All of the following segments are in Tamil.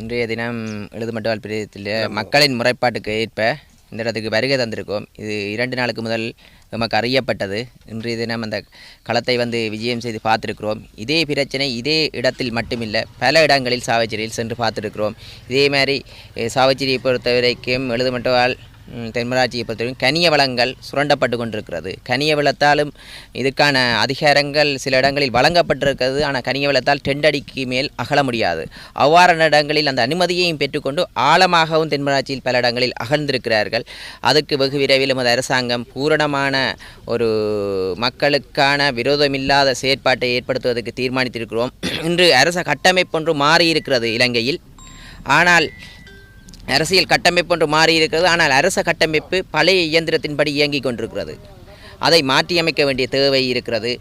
இன்றைய தினம் எழுதுமட்டால் பிரியத்தில் மக்களின் முறைப்பாட்டுக்கு ஏற்ப இந்த இடத்துக்கு வருகை தந்திருக்கோம். இது இரண்டு நாளுக்கு முதல் நமக்கு அறியப்பட்டது. இன்றைய தினம் அந்த களத்தை வந்து விஜயம் செய்து பார்த்துருக்கிறோம். இதே பிரச்சனை இதே இடத்தில் மட்டுமில்லை பல இடங்களில் சாவச்சேரியில் சென்று பார்த்துருக்கிறோம். இதே மாதிரி சாவச்சேரியை பொறுத்த வரைக்கும் எழுதுமட்டால் தென்மராட்சியை பொறுத்தவரைக்கும் கனிய வளங்கள் சுரண்டப்பட்டு கொண்டிருக்கிறது. கனிய வளத்தாலும் இதுக்கான அதிகாரங்கள் சில இடங்களில் வழங்கப்பட்டிருக்கிறது. ஆனால் கனிய வளத்தால் டெண்டடிக்கு மேல் அகல முடியாது. அவ்வாறான இடங்களில் அந்த அனுமதியையும் பெற்றுக்கொண்டு ஆழமாகவும் தென்மராட்சியில் பல இடங்களில் அகழ்ந்திருக்கிறார்கள். அதுக்கு வெகு விரைவில் நமது அரசாங்கம் பூரணமான ஒரு மக்களுக்கான விரோதமில்லாத செயற்பாட்டை ஏற்படுத்துவதற்கு தீர்மானித்திருக்கிறோம். இன்று அரச கட்டமைப்பொன்று மாறியிருக்கிறது இலங்கையில். ஆனால் அரசியல் கட்டமைப்பு ஒன்று மாறியிருக்கிறது. ஆனால் அரச கட்டமைப்பு பழைய இயந்திரத்தின்படி இயங்கிக் கொண்டிருக்கிறது. அதை மாற்றியமைக்க வேண்டிய தேவை இருக்கிறது.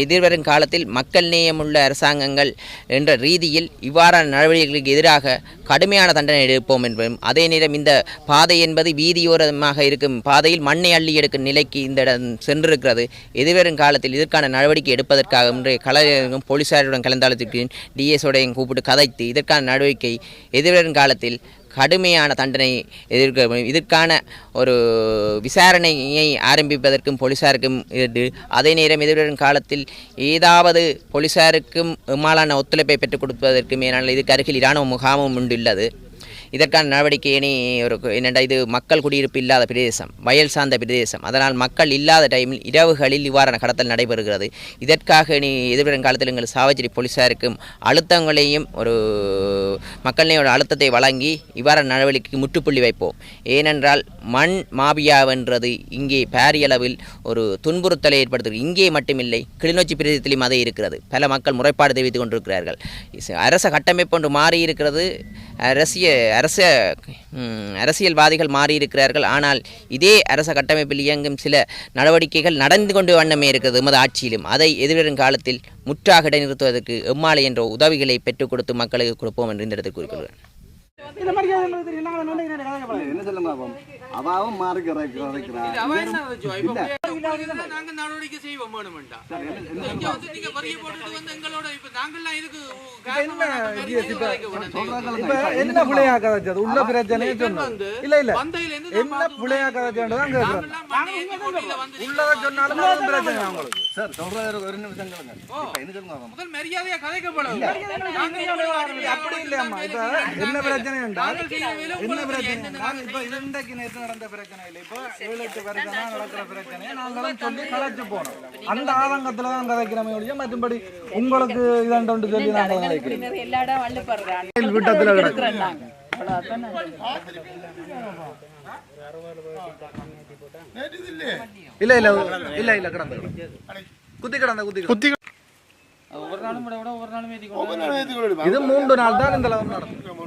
எதிர்வரும் காலத்தில் மக்கள் நேயமுள்ள அரசாங்கங்கள் என்ற ரீதியில் இவ்வாறான நடவடிக்கைகளுக்கு எதிராக கடுமையான தண்டனை எடுப்போம் என்பதும் அதே நேரம் இந்த பாதை என்பது வீதியோரமாக இருக்கும் பாதையில் மண்ணை அள்ளி எடுக்கும் நிலைக்கு இந்த இடம் சென்றிருக்கிறது. எதிர்வரும் காலத்தில் இதற்கான நடவடிக்கை எடுப்பதற்காக இன்றைய கலைஞரும் போலீசாருடன் கலந்தாலத்திற்கு டிஎஸோடையும் கூப்பிட்டு கதைத்து இதற்கான நடவடிக்கை எதிர்வரும் காலத்தில் கடுமையான தண்டனை எதிர்க்க இதற்கான ஒரு விசாரணையை ஆரம்பிப்பதற்கும் போலீசாருக்கும் இது அதே நேரம் எதிர்வரும் காலத்தில் ஏதாவது போலீசாருக்கும் இம்மாலான ஒத்துழைப்பை பெற்றுக் கொடுப்பதற்கும் ஏனால் இதுக்கு அருகில் இராணுவ முகாமும் உண்டுள்ளது இதற்கான நடவடிக்கை இனி ஒரு என்னென்னா இது மக்கள் குடியிருப்பு இல்லாத பிரதேசம் வயல் சார்ந்த பிரதேசம். அதனால் மக்கள் இல்லாத டைமில் இரவுகளில் இவ்வாறான கடத்தல் நடைபெறுகிறது. இதற்காக இனி எதிர்வரும் காலத்தில் எங்கள் சாவச்சேரி போலீசாருக்கும் அழுத்தங்களையும் ஒரு மக்களையும் ஒரு அழுத்தத்தை வழங்கி இவ்வாறான நடவடிக்கைக்கு முற்றுப்புள்ளி வைப்போம். ஏனென்றால் மண் மாபியாவென்றது இங்கே பாரியளவில் ஒரு துன்புறுத்தலை ஏற்படுத்துகிறது. இங்கே மட்டுமில்லை கிளிநொச்சி பிரதேசத்திலும் அதே இருக்கிறது. பல மக்கள் முறைப்பாடு தெரிவித்துக் கொண்டிருக்கிறார்கள். அரச கட்டமைப்பு ஒன்று மாறி இருக்கிறது அரசிய அரச அரசியல்வாதிகள் மாறியிருக்கிறார்கள். ஆனால் இதே அரச கட்டமைப்பில் இயங்கும் சில நடவடிக்கைகள் நடந்து கொண்டு வண்ணமே இருக்கிறது எமது ஆட்சியிலும். அதை எதிர்வரும் காலத்தில் முற்றாக இடைநிறுத்துவதற்கு எம்மாலை என்ற உதவிகளை பெற்றுக் கொடுத்து மக்களுக்கு கொடுப்போம் என்று இந்த இடத்தில் கூறிக்கொள்கிறேன். அவாவும் மாறி கதைக்கிறான் நாங்க நடவடிக்கை செய்வோம் வேணுமெண்டா இங்க வந்து நீங்க வரிய போட்டுட்டு வந்து எங்களோட இப்ப நாங்கெல்லாம் இதுக்கு என்ன இது இப்ப சொல்றாங்க இப்ப என்ன புள்ளையா கதைச்சது உள்ள வந்து இல்ல இல்ல. வந்தையில இருந்து என்ன புள்ளையா கதைச்சதுதான் உள்ளத சொன்னாலும் பிரச்சனை அவங்களுக்கு. சார் ஒரு நிமிஷம் முதல் மரியாதையா அப்படி இல்லையாம்மா இப்ப என்ன பிரச்சனை? என்ன பிரச்சனை? இப்ப இரண்டைக்கு நேற்று நடந்த பிரச்சனை இல்லை இப்ப ஏழு எட்டு வருஷமா நடக்கிற பிரச்சனையை நாங்களும் சொல்லி கலைச்சு போனோம். அந்த ஆதங்கத்துல தான் கதைக்கிறோமே ஒழிய மற்றபடி உங்களுக்கு இதாண்டு சொல்லி நாங்கள் கதைக்கிறோம் எல்லா இடம் வள்ளுப்படுறாங்க விட்டத்துல கிடக்கு. இல்ல இல்ல இல்ல. இல்ல கிடந்த குத்தி கிடந்த குத்தி குத்தி ஒவ்வொரு நாளும் ஒவ்வொரு நாளும் இது மூன்று நாள் தான் இந்த நடந்தது அறுபது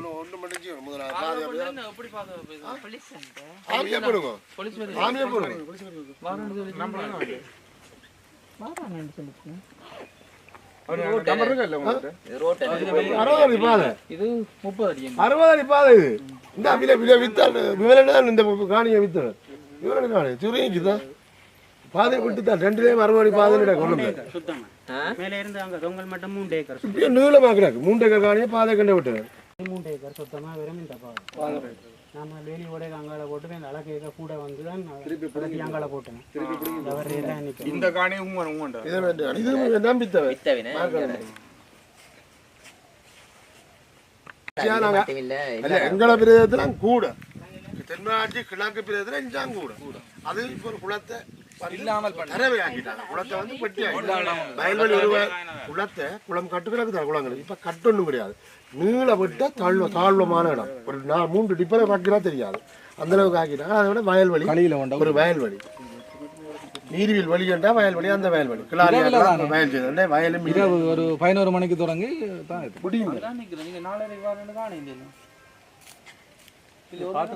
பாதை. விட்டு தான் ரெண்டுலேயும் அறுபது அடி பாதை கொண்டு சுத்தமா. மேலே இருந்து அங்க தொங்கல் மட்டும் மூன்று ஏக்கர். நீளமாக கிடக்கு. மூன்று ஏக்கர் காணியை பாதை கண்டு விட்டவர் மூன்று ஏக்கர் சுத்தமா வெறும் இந்த நம்ம வேலி ஓட அங்கால போட்டு இந்த அழகு ஏக்கர் கூட வந்து தான் திருப்பி அங்கால போட்டேன். இந்த காணி எங்கள பிரதேசத்துல கூட. தென்மாட்சி கிழக்கு பிரதேசத்துல இஞ்சாங்க கூட. அது இப்போ ஒரு குளத்தை இல்லாமல் பண்ண தரவை ஆக்கிட்டாங்க குளத்தை வந்து பெட்டி ஆக்கிட்டாங்க வயல்வெளி ஒரு குளத்தை குளம் கட்டு கிடக்கு தான் குளங்கள். இப்ப கட்டொன்னும் கிடையாது. நீள விட்ட தாழ்வ தாழ்வமான இடம். ஒரு நான் மூன்று டிப்பரை வைக்கிறா தெரியாது. அந்த அளவுக்கு ஆக்கிட்டாங்க. அதை விட வயல்வெளி. கொண்ட ஒரு வயல்வெளி. நீர்வில் வழிகண்டா வயல்வெளி அந்த வயல்வெளி. கிளாரி வயல் செய்த வயலும் இரவு ஒரு பதினோரு மணிக்கு தொடங்கி தான் முடியும் பார்த்து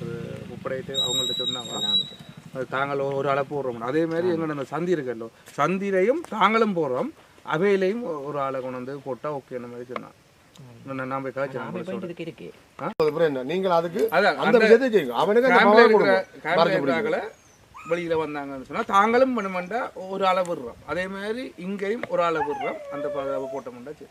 அந்த யார் முப்படையிட்டு அவங்கள்ட்ட சொன்னாங்க. அது தாங்கள் ஒரு ஆளை போடுறோம் அதே மாதிரி எங்களோட அந்த சந்தி இருக்கല്ലോ சந்திலையும் தாங்களும் போடுறோம் அவையிலையும் ஒரு ஆளை கொண்டு வந்து போட்டால் ஓகே அந்த மாதிரி என்ன? நீங்கள் அதுக்கு அந்த விஷயத்தை செய்யுங்க. அவனுக்கு வெளியில வந்தாங்கன்னு சொன்னா தாங்களும் பண்ணுமெண்டா ஒரு ஆளை விடுறோம். அதே மாதிரி இங்கேயும் ஒரு ஆளை விடுறோம். அந்த போட்டோம்டா சரி.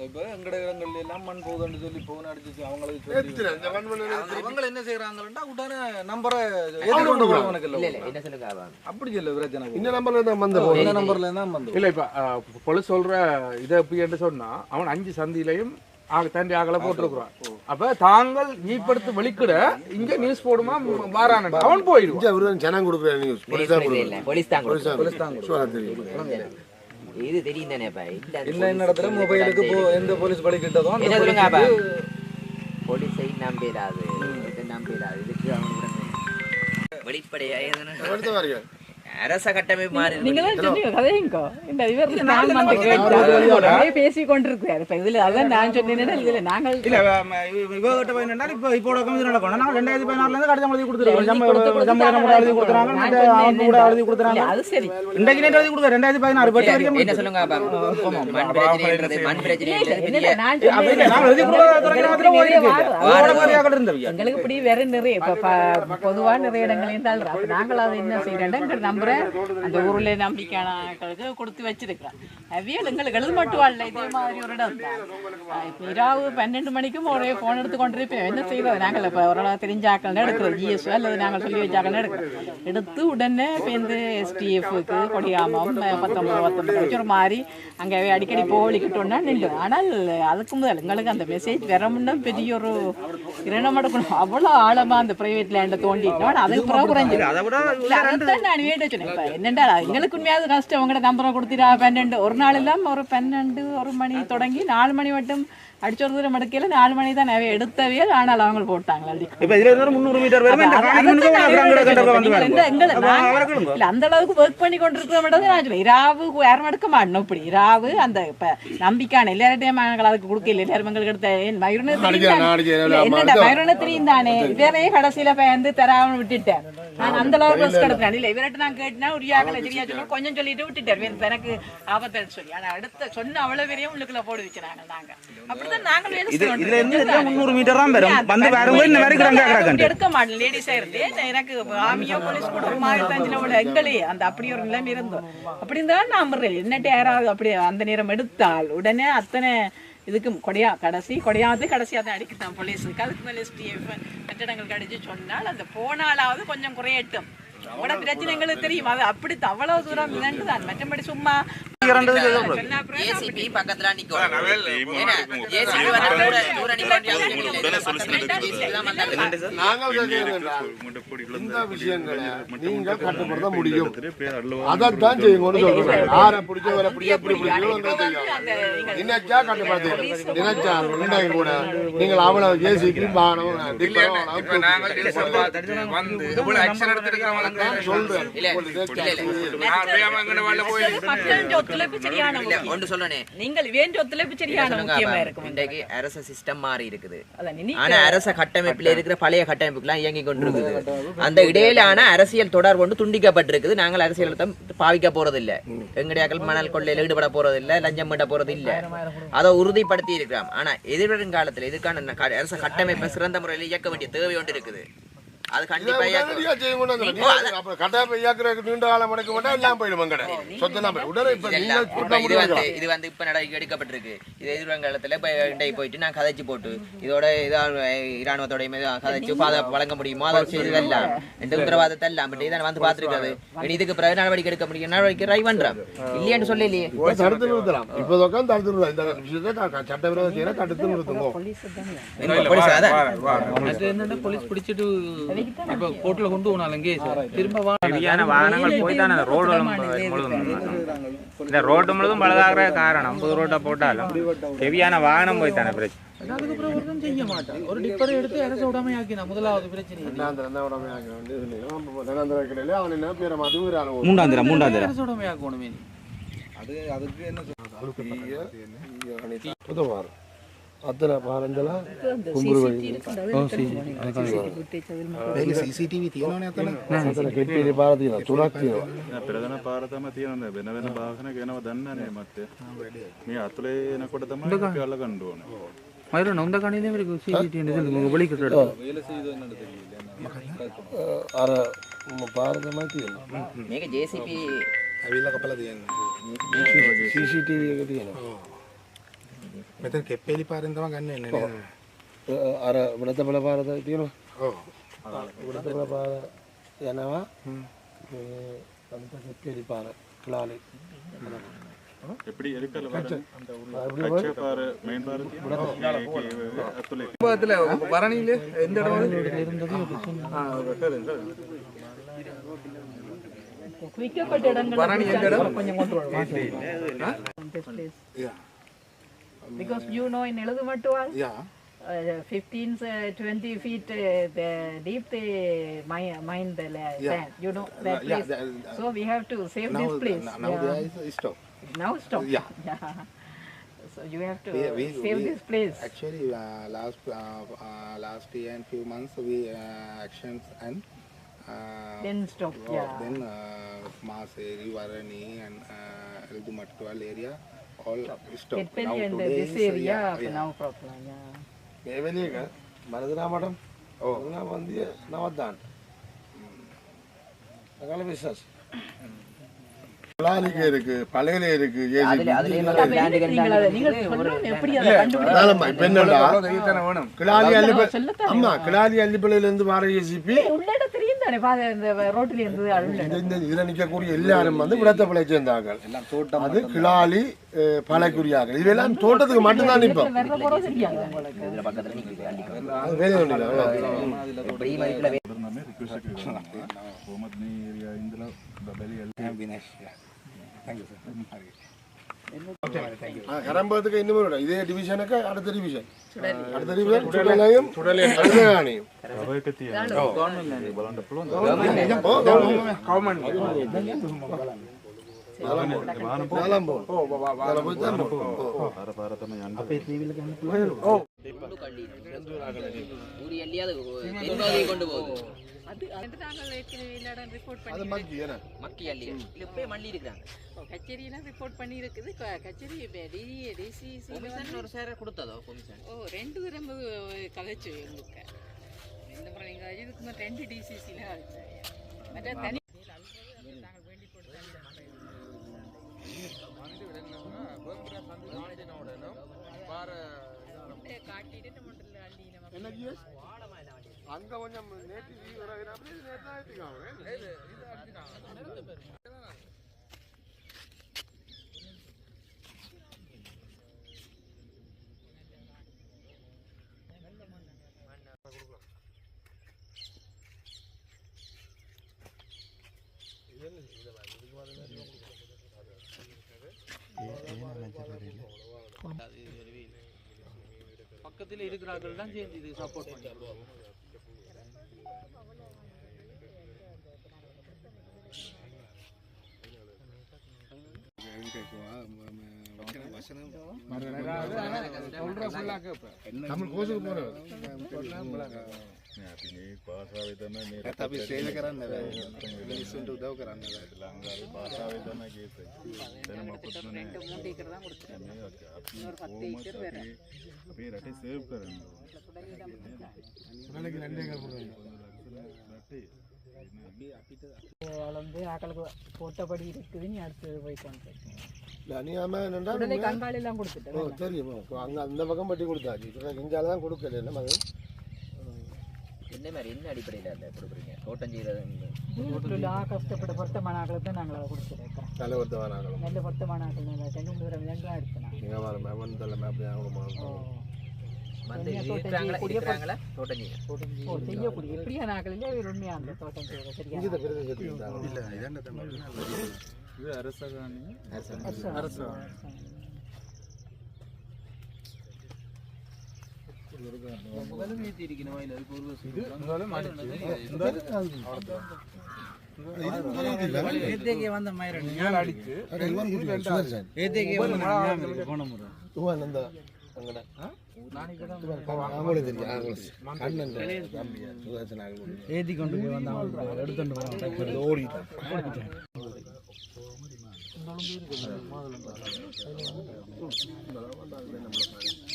சொல்லுங்க இப்ப எங்கட இடங்கள்ல எல்லாம் மண் போகுதுன்னு சொல்லி போன் அடிச்சு அவங்களுக்கு? அவங்க என்ன செய்யறாங்கன்னா உடனே நம்பரை என்ன சொல்லுங்க அவன் அப்படி சொல்ல பிரச்சனை இந்த நம்பர்ல தான் வந்த. இந்த நம்பர்ல தான் வந்து இல்ல இப்ப police சொல்ற இதை எப்படி என்று சொன்னா அவன் அஞ்சு சந்திலையும் ஆக- தண்டி அகல போட்டிருக்கிறான். அப்ப தாங்கள் ஈப்படுத்து வெளிக்கிட இங்க நியூஸ் போடுமா மாறான அவன் அவருதான் ஜனம் கொடுக்குற நியூஸ் போலீஸ் தான் போலீஸ் தான் தான் இது தெரியும் இல்ல என்ன இடத்துல மொபைலுக்கு போ எந்த போலீஸ் படி கிட்டதோ என்ன சொல்லுங்க அப்பா? போலீஸை நம்பிடாது. இதுக்கு உடனே வெளிப்படையா அரச கட்டமைப்பு மாறி இருக்கு. நீங்க தான் சொன்னீங்க கதையுங்கோ இந்த இவர் நான் வந்து கேட்டேன் பேசி கொண்டிருக்காரு இப்ப இதுல அதான் நான் சொன்னேன் இதுல நாங்கள் இல்ல விவகிட்ட போய் இப்போ இப்போ கமிஷன் நடக்கணும் நாங்கள் ரெண்டாயிரத்தி பதினாறுல இருந்து கடிதம் எழுதி கொடுத்துருக்கோம் சம்பளம் நம்ம எழுதி கொடுத்துறாங்க அவங்க கூட எழுதி கொடுத்துறாங்க அது சரி. இன்றைக்கு நேற்று எழுதி கொடுக்குற ரெண்டாயிரத்தி பதினாறு பட்டு வரைக்கும் என்ன சொல்லுங்க மண் பிரச்சனைன்றது மண் பிரச்சனை நான். நாங்கள் எங்களுக்கு இப்படி வேற நிறைய பொதுவா நிறைய தள்ளுறோம் அப்ப நாங்கள் அதை என்ன செய்யறோம்? எங்கள் நம்பரை அந்த ஊர்ல நம்பிக்கையானங்களுக்கு கொடுத்து வச்சிருக்கிறோம் அவியல் எங்களுக்கு எழுத மட்டும் வாழல இதே மாதிரி ஒரு இடம். இப்ப இரவு பன்னெண்டு மணிக்கும் ஒரே போன் எடுத்து கொண்டிருப்போம் என்ன செய்யறது நாங்கள் இப்ப ஓரளவு தெரிஞ்சாக்கள் எடுக்கிறோம். ஜிஎஸ்ஓ அல்லது நாங்கள் சொல்லி வச்சாக்கள் எடுக்கிறோம். எடுத்து உடனே இப்போ இந்த எஸ்டிஎஃப்க்கு கொடியாமம் பத்தொன்பது பத்தொன்பது வச்சு ஒரு மாதிரி அங்கே அடிக்கடி போலிக்கிட்டோம்னா நில்லும் ஆனால் அதுக்கு முதல் எங்களுக்கு அந்த மெசேஜ் வர முன்னே பெரிய ஒரு இரணம் எடுக்கணும். அவ்வளோ ஆழமா அந்த பிரைவேட் லேண்டை தோண்டிட்டோம். அதுக்கு பிறகு குறைஞ்சிடும் அதை விட நான் வேண்ட சொன்னேன் இப்ப என்னடா எங்களுக்கு உண்மையாவது கஷ்டம் உங்களோட நம்பரை கொடுத்துட்டா பன்னெண்டு ஒரு நாள் எல்லாம் ஒரு பன்னெண்டு ஒரு மணி தொடங்கி நாலு மணி மட்டும் அடிச்ச ஒரு தூரம் எடுக்கல நாலு மணி தான் நிறைய எடுத்தவே ஆனால் அவங்க போட்டாங்க அந்த அளவுக்கு ஒர்க் பண்ணி கொண்டிருக்கிற மட்டும் நான் சொல்லுவேன் இராவு யாரும் எடுக்க மாட்டோம் இப்படி. இராவு அந்த இப்ப நம்பிக்கையான எல்லார்ட்டையும் நாங்கள் அதுக்கு கொடுக்கல எல்லாரும் எங்களுக்கு எடுத்த தெரியும். தானே? இவரே கடைசியில பயந்து தராம விட்டுட்டேன். நான் அந்த அளவுக்கு ரிஸ்க் எடுக்கிறேன் இல்ல இவர்கிட்ட நான் கேட்டினா ஒரு யாக்கல சரியா சொல்ல கொஞ்சம் சொல்லிட்டு விட்டுட்டார் வேறு எனக்கு ஆபத்துன்னு சொல்லி. ஆனா அடுத்த சொன்ன அவ்வளவு பெரிய உள்ளுக்குள்ள போடு வச்சுனாங்க நாங்க. வேலை இது. இதுல இருந்து இதுல முந்நூறு மீட்டர் தான் வரும்? வந்து வரும்போது இந்த மாதிரி கிடங்க யாரும் கிடக்கண்டு எடுக்க மாட்டேன் லேடிஸா இருந்து. எனக்கு ஆமியோ போலீஸ் கூட விட எங்களே அந்த அப்படி ஒரு நிலைமை இருந்தோம். அப்படி இருந்தாலும் நான் நம்புறேன். என்னட்டு யாராவது அப்படி அந்த நேரம் எடுத்தால் உடனே அத்தனை இதுக்கு கொடையா கடைசி கொடையாவது கடைசியாக தான் அடிக்கிறான் போலீஸுக்கு. அதுக்கு மேலே எஸ்டிஎஃப் கட்டிடங்களுக்கு அடிச்சு சொன்னால் அந்த போனாலாவது கொஞ்சம் குறையட்டும். உங்களோட பிரச்சனை எங்களுக்கு தெரியும். அது அப்படி அவ்வளவு தூரம் இல்லைன்னு தான் மற்றபடி சும்மா ஏசிபி பக்கத்துல ஏசிபி இந்த விஷயங்களை கட்டுப்படுத்த முடியும். அதைத்தான் செய்யுங்கன்னு சொல்றேன். யாரை பிடிச்ச வேலை பிடிச்ச எப்படி நீங்கள் நினைச்சா கட்டுப்படுத்த நினைச்சா ரெண்டாயிரம் கூட நீங்கள் அவனை ஜேசிபி பானம் சொல்றேன். ஒத்துழைப்பு சரியான. ஒன்று சொல்லணே நீங்கள் வேண்டிய ஒத்துழைப்பு சரியான முக்கியமா இருக்கும் இன்றைக்கு அரச சிஸ்டம் மாறி இருக்குது. ஆனா அரச கட்டமைப்புல இருக்கிற பழைய கட்டமைப்புலாம் இயங்கி கொண்டிருக்குது. அந்த இடையிலான அரசியல் தொடர்பு ஒன்று துண்டிக்கப்பட்டிருக்குது. நாங்கள் அரசியல் பாவிக்க போறது இல்ல எங்கடையாக்கள் மணல் கொள்ளையில ஈடுபட போறது இல்ல லஞ்சம் பண்ண போறது இல்ல அதை உறுதிப்படுத்தி இருக்கிறோம் ஆனா எதிர்வரும் காலத்துல இதுக்கான அரச கட்டமைப்பை சிறந்த முறையில் இயக்க வேண்டிய தேவை ஒன்று இருக்குது. அது கண்டிப்பா நீண்ட காலம் எடுக்க மாட்டா எல்லாம் போயிடும் சொத்தெல்லாம் உடனே இப்ப இது வந்து முடியாது இது வந்து இப்ப நடவடிக்கை எடுக்கப்பட்டிருக்கு. இது இப்ப இன்றைக்கு போயிட்டு நான் கதைச்சு போட்டு இதோட இதா இராணுவத்தோட கதைச்சு பாதுகாப்பு வழங்க முடியுமோ? அதை செய்ததெல்லாம் இந்த உத்தரவாதத்தை எல்லாம் பட் இதை வந்து பார்த்திருக்காது இனி இதுக்கு பிறகு நடவடிக்கை எடுக்க முடியும் நடவடிக்கை ட்ரை பண்றோம் இல்லையான்னு சொல்லலையே. இப்ப தடுத்து நிறுத்தலாம். இப்ப உட்காந்து தடுத்து நிறுத்தலாம். இந்த விஷயத்தை த- சட்டவிரோத செய்யற தடுத்து நிறுத்துங்க. போலீஸ் என்னன்னா பிடிச்சிட்டு இப்போ திரும்ப ரோடு முழுதும் இந்த ரோட்டு முழுதும் பழுதாகிற காரணம் புது ரோட்டை போட்டாலும் ஹெவியான வாகனம் போய் தானே பிரச்சனை அதுக்கப்புறம் ஒரு தான் செய்ய மாட்டான் ஒரு டிப்பரை எடுத்து அரசு உடமை ஆக்கினா முதலாவது பிரச்சனை இல்லை. அவன் என்ன பேரை மாற்றி ஒரு ஆள் மூன்றாந்திரம் மூன்றாந்திரம் அரசு அது அதுக்கு என்ன අදලා පහලඳලා කුඹුරු වලින් ඔව් සීසී ඒක CCTV තියෙනවනේ අතන? නෑ අතන කෙට්ටියේ පාර තියෙනවා තුනක් තියෙනවා. නෑ පෙරදෙන පාර තමයි තියෙනවා වෙන වෙන වාහන ගෙනව දන්නේ නෑ මත්තේ. මේ අතුලේ එනකොට තමයි අපි අල්ලගන්න ඕනේ. මයිර නොන්ද කණේ නේ මේක CCTV නේද මම බලයකට අර පාර තමයි තියෙනවා මේක JCP ඇවිල්ලා කපලා තියෙනවා CCTV එක තියෙනවා. මෙතන කෙප්පේලි පාරෙන් තමයි ගන්න එන්නේ නේද අර වඩතපල පාර තියෙනවා වඩතපල පාර යනවා මේ අන්ත කෙට්ටියේ පාර ක්ලාලේ எப்படி எடுக்கல வர அந்த கச்ச பாரு மெயின் பாரு තියෙන්නේ අතුලේ வரணியில எந்த இடம் குவிக்கப்பட்ட இடங்கள் கொஞ்சம் கொண்டு Because you know in Eludumatual, Yeah. uh, 15, uh, 20 feet uh, the deep they mine, mine the la- sand. You know that yeah, place. that- so we have to save this place. Now yeah. there is stop. Now stop. Yeah. yeah. So you have to We- we- save we- this place. Actually, uh, last uh, uh, last year and few months we uh, actions and uh, Then stop. oh, Yeah. then uh, Maseri, Varani and uh, Eldumattual area all is stopped. It now and today this area, yeah, yeah. now problem. Yeah. Evelina, Maradona madam. Oh. Maradona Mandia, Navadan. அதால பிசினஸ் பலாலிக்கு இருக்கு பழையில இருக்கு கிளாலி அள்ளிப்பள்ளியில இருந்து வர ஏசிபி தானே பா இந்த இதுல நிக்கக்கூடிய எல்லாரும் வந்து சேர்ந்தார்கள். தோட்டம் அது கிளாலி பழக்குரியார்கள் இதெல்லாம் தோட்டத்துக்கு மட்டும்தான் வேலை ஒன்றும் இல்லை கரம்பத்துக்கு இன்னும் வரும் இதே டிவிஷனுக்கு அடுத்த டிவிஷன் கொண்டு போகுது அது அது நாங்கள் ஏற்கனவே எல்லா ரிப்போர்ட் அது பண்ணி மக்கி அள்ளி இல்ல இப்பயே மல்லி இருக்கிறாங்க கச்சேரியெல்லாம் ரிப்போர்ட் பண்ணி இருக்குது க- கச்சேரி டிசி டிசிசி கொமிஷன் ஒரு சேர கொடுத்ததோ கொமிஷன் ஓ ரெண்டு தரம் கதைச்சு எங்களுக்கு. இந்த முறை நீங்கள் இதுக்கு ரெண்டு டிசிசியில் கழிச்சு மற்ற தனி காட்டிட்டு நம்ம அள்ளி நம்ம அங்க கொஞ்சம் நேற்று நேற்று தான் பக்கத்துல இருக்கிறார்கள் தான் சேர்ந்து இது சப்போர்ட் பண்ணி தமிழ் கோசுக்கு போனவர் මේ භාෂාවේ තමයි මේ නැත්නම් අපි ශ්‍රේණ කරන්න බෑ. මිනිස්සුන්ට උදව් කරන්න බෑ. ලංකාවේ භාෂාවේ තමයි ගීතේ දැන් මොකද ரெண்டு மூணு ஏக்கர் தான் கொடுத்துருக்கேன் මේ අපි කොහොමද අපි අපේ රටේ සේව් කරන්න நாளைக்கு ரெண்டு ஏக்கர் போடுவாங்க රටේ வளர்ந்து ஆக்களுக்கு போட்டபடி இருக்குது நீ அடுத்து போய் கொண்டு இல்லை அநியாயமாக என்னென்னா உடனே கங்காளி எல்லாம் கொடுத்துட்டேன் ஓ தெரியுமா அங்கே அந்த பக்கம் பட்டி கொடுத்தாச்சு இங்கால தான் கொடுக்கல என்ன மாதிரி என்ன மாதிரி என்ன அடிப்படையில் அந்த கொடுக்குறீங்க? தோட்டம் வீட்டுல கஷ்டப்பட்ட பொருத்தமான ஆக்களை தான் நாங்கள் அதை கொடுத்துருக்கோம். நல்ல ஒருத்தவன் ஆகணும் நல்ல பொருத்தமான ஆக்கள் ரெண்டு மூணு தடவை தான் எடுத்தேன் நீங்கள் வர மேம் அப்படி ஆகணுமா வந்து இருக்கிறாங்களா? இருக்கிறாங்களா? தோட்டம் செய்ய செய்யக்கூடிய இப்படியா நாட்கள் இல்லை அவர் உண்மையா அந்த தோட்டம் செய்யறது சரியா? இது அரசகாணி அரசு வந்த மாதிரி மேல அடிச்சு போன முறை துவான் அந்த அங்கட அவங்களே தெரியும் அவங்களே கண்ணன் தம்பி சுதர்சன் ஆகக்கூடிய ஏத்தி கொண்டு போய் வந்தான் எடுத்துட்டு ஓடிட்டான் முதல்ல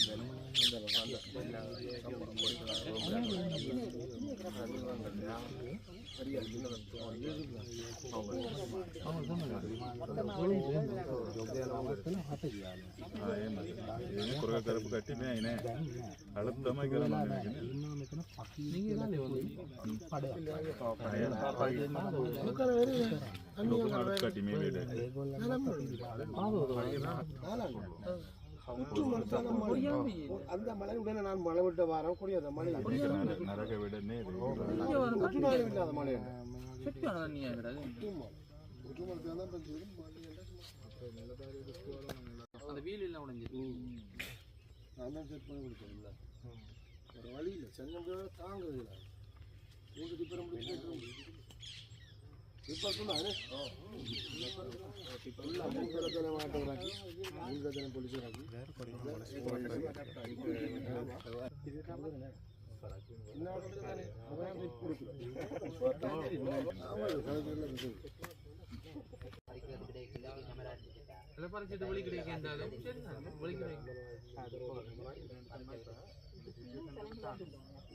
കുറേ കറുപ്പ് കട്ടിനെ അതിനെ അളുത്തമായി കട്ടിമേ വീട് அந்த மலை உடனே நான் மலை. விட்டு வாரம் கூடிய அந்த மலை நரக விடனே ஒற்றுநாள் இல்லாத மலை. அந்த வீல் எல்லாம் உடஞ்சிருக்கு நான் தான் பண்ணி கொடுத்தேன்ல. ஒரு வழி இல்லை. சென்னை தாங்குறது இல்லை உங்களுக்கு இப்போ சொன்னாரு மூன்றரை மாட்டேங்கிறாக்கி மூன்றரை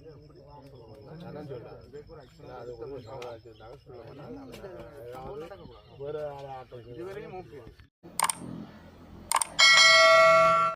பொலிக்கிறாக்கி எல்லாம் பறிச்சுட்டு வெளி கிடைக்க இருந்தாலும் சரி வெளி கிடைக்கும் இதுவரையும் மூக்கு